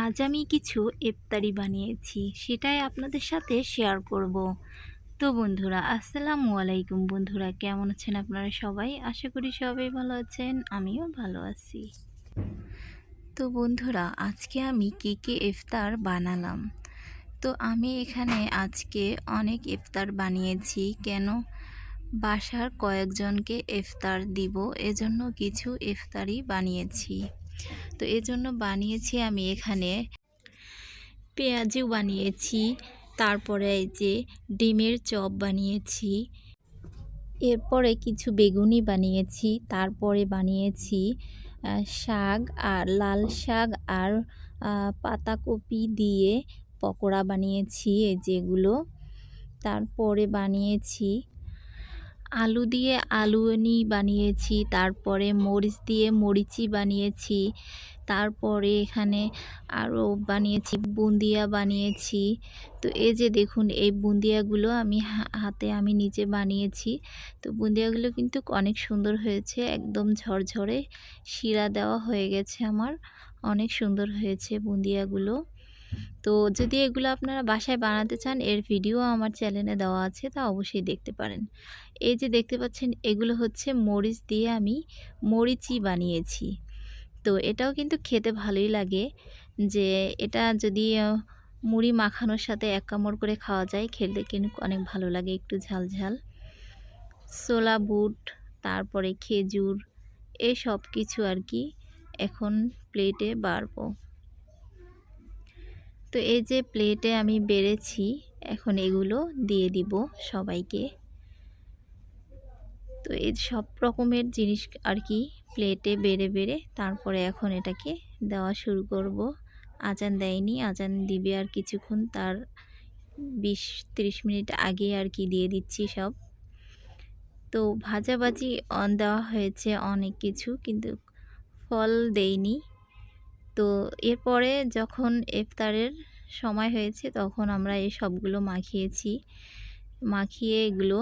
আজ আমি কিছু ইফতারি বানিয়েছি, সেটাই আপনাদের সাথে শেয়ার করব। তো বন্ধুরা, আসসালামু আলাইকুম বন্ধুরা, কেমন আছেন আপনারা সবাই? আশা করি সবাই ভালো আছেন, আমিও ভালো আছি। তো বন্ধুরা, আজকে আমি কী কী ইফতার বানালাম? তো আমি এখানে আজকে অনেক ইফতার বানিয়েছি, কেন? বাসার কয়েকজনকে ইফতার দিব, এজন্য কিছু ইফতারি বানিয়েছি। তো এজন্য বানিয়েছি আমি এখানে পেঁয়াজু বানিয়েছি, তারপরে এই যে ডিমের চপ বানিয়েছি, এরপরে কিছু বেগুনি বানিয়েছি, তারপরে বানিয়েছি শাক আর লাল শাক আর পাতাকপি দিয়ে পকোড়া বানিয়েছি এই যেগুলো, তারপরে বানিয়েছি আলু দিয়ে আলুনি বানিয়েছি, তারপরে মরিচ দিয়ে মরিচি বানিয়েছি, তারপরে এখানে আরও বানিয়েছি, বুন্দিয়া বানিয়েছি। তো এই যে দেখুন, এই বুন্দিয়াগুলো আমি হাতে আমি নিজে বানিয়েছি। তো বুন্দিয়াগুলো কিন্তু অনেক সুন্দর হয়েছে, একদম ঝরঝরে শিরা দেওয়া হয়ে গেছে আমার, অনেক সুন্দর হয়েছে বুন্দিয়াগুলো। তো যদি এগুলো আপনারা বাসায় বানাতে চান, এর ভিডিও আমার চ্যানেলে দেওয়া আছে, তা অবশ্যই দেখতে পারেন। এই যে দেখতে পাচ্ছেন, এগুলো হচ্ছে মরিচ দিয়ে আমি মরিচই বানিয়েছি। তো এটাও কিন্তু খেতে ভালোই লাগে যে এটা যদি মুড়ি মাখানোর সাথে এক কামড় করে খাওয়া যায়, খেলতে কিন্তু অনেক ভালো লাগে একটু ঝাল ঝাল। সোলা বুট, তারপরে খেজুর, এই সব কিছু আর কি এখন প্লেটে বাড়বো। তো এই যে প্লেটে আমি বেড়েছি, এখন এগুলো দিয়ে দিব সবাইকে। তো এই সব রকমের জিনিস আর কি প্লেটে বেড়ে বেড়ে তারপরে এখন এটাকে দেওয়া শুরু করব। আজান দেয়নি, আজান দিবে আর কিছুক্ষণ। তার বিশ, ত্রিশ মিনিট আগে আর কি দিয়ে দিচ্ছি সব। তো ভাজাভাজি অন দেওয়া হয়েছে অনেক কিছু কিন্তু ফল দেইনি। তো এরপরে যখন ইফতারের সময় হয়েছে তখন আমরা এই সবগুলো মাখিয়েছি। মাখিয়ে এগুলো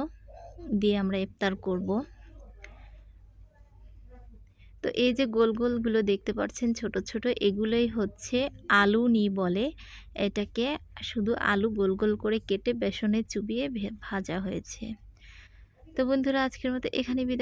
দিয়ে আমরা ইফতার করব। তো এই যে গোল গোলগুলো দেখতে পাচ্ছেন ছোট ছোট, এগুলোই হচ্ছে আলু নি বলে। এটাকে শুধু আলু গোল গোল করে কেটে বেসনে চুবিয়ে ভাজা হয়েছে। তো বন্ধুরা, আজকের মতো এখানে বিদায়।